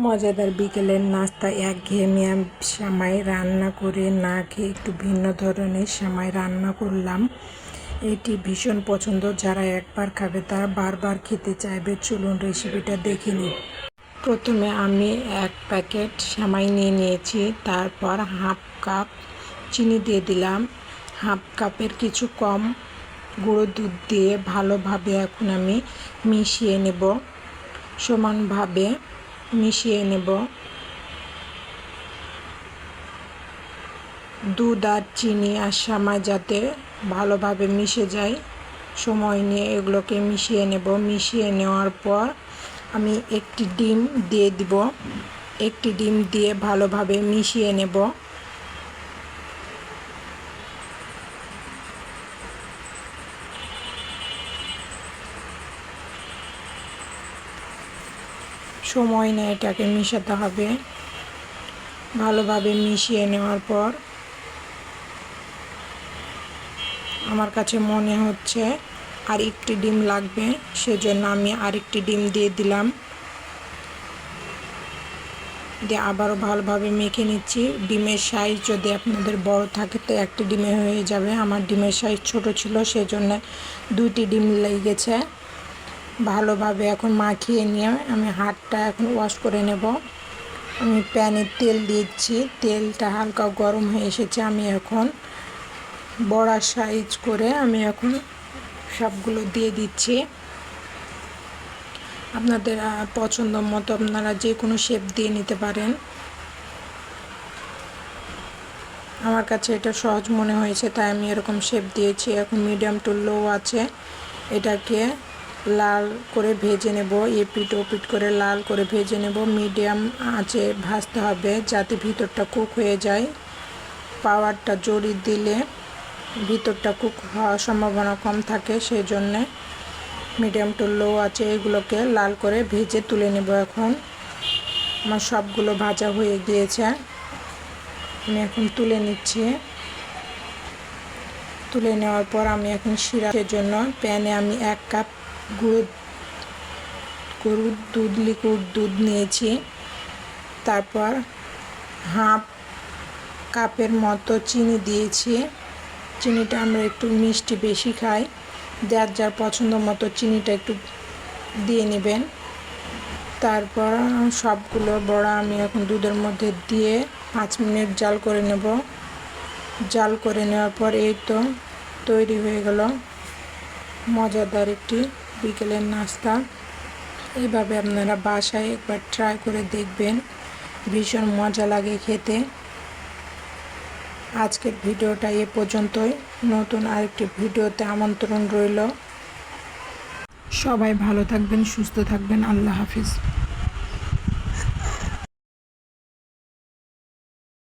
মজাদার বিকেলের নাস্তা এক ঘেয়েমিয়া সামাই রান্না করে না খেয়ে একটু ভিন্ন ধরনের সামাই রান্না করলাম। এটি ভীষণ পছন্দ। যারা একবার খাবে তারা বারবার খেতে চাইবে। চলুন রেসিপিটা দেখে নিই। প্রথমে আমি এক প্যাকেট সামাই নিয়ে নিয়েছি। তারপর হাফ কাপ চিনি দিয়ে দিলাম। হাফ কাপের কিছু কম গুঁড়ো দুধ দিয়ে ভালোভাবে এখন আমি মিশিয়ে নেব। সমানভাবে মিশিয়ে নেব। দুধ আর চিনি আর সামা যাতে ভালোভাবে মিশে যায়, সময় নিয়ে এগুলোকে মিশিয়ে নেব। মিশিয়ে নেওয়ার পর আমি একটি ডিম দিয়ে দিব। একটি ডিম দিয়ে ভালোভাবে মিশিয়ে নেব। সময় নেয় এটাকে, মিশাতে হবে। ভালোভাবে মিশিয়ে নেওয়ার পর আমার কাছে মনে হচ্ছে আর একটি ডিম লাগবে, সেজন্য আমি আরেকটি ডিম দিয়ে দিলাম। দিয়ে আবারও ভালোভাবে মেখে নিচ্ছি। ডিমের সাইজ যদি আপনাদের বড় থাকে তো একটি ডিমে হয়ে যাবে। আমার ডিমের সাইজ ছোট ছিল, সেজন্য দুইটি ডিম লেগেছে। ভালোভাবে এখন মাখিয়ে নিয়ে আমি হাতটা এখন ওয়াশ করে নেব। আমি প্যানে তেল দিচ্ছি। তেলটা হালকা গরম হয়ে এসেছে। আমি এখন বড়া সাইজ করে আমি এখন সবগুলো দিয়ে দিচ্ছি। আপনাদের পছন্দ মতো আপনারা যে কোনো শেপ দিয়ে নিতে পারেন। আমার কাছে এটা সহজ মনে হয়েছে, তাই আমি এরকম শেপ দিয়েছি। এখন মিডিয়াম টু লো আছে। এটাকে লাল করে ভেজে নেব এপিট ওপিট করে লাল করে ভেজে নেব। মিডিয়াম আঁচে ভাজতে হবে যাতে ভিতরটা কুক হয়ে যায়। পাওয়ারটা জড়ি দিলে ভিতরটা কুক হওয়ার সম্ভাবনা কম থাকে সেই জন্যে মিডিয়াম টু লো আছে এগুলোকে লাল করে ভেজে তুলে নেব এখন। আমার সবগুলো ভাজা হয়ে গিয়েছে। আমি এখন তুলে নিচ্ছি। তুলে নেওয়ার পর আমি এখন সিরাপের জন্য প্যানে আমি এক কাপ গুঁড়ো, গরুর দুধ, লিকুইড দুধ নিয়েছি। তারপর হাফ কাপের মতো চিনি দিয়েছি। চিনিটা আমরা একটু মিষ্টি বেশি খাই। যার যার পছন্দ মতো চিনিটা একটু দিয়ে নেবেন। তারপর সবগুলো বড়া আমি এখন দুধের মধ্যে দিয়ে পাঁচ মিনিট জাল করে নেব। জাল করে নেওয়ার পর এই তো তৈরি হয়ে গেল। মজাদার একটি বিকেলের নাস্তা। এইভাবে আপনারা বাসায় একবার ট্রাই করে দেখবেন। ভীষণ মজা লাগে খেতে। আজকের ভিডিওটা এ পর্যন্তই। নতুন আরেকটি ভিডিওতে আমন্ত্রণ রইল। সবাই ভালো থাকবেন, সুস্থ থাকবেন। আল্লাহ হাফিজ।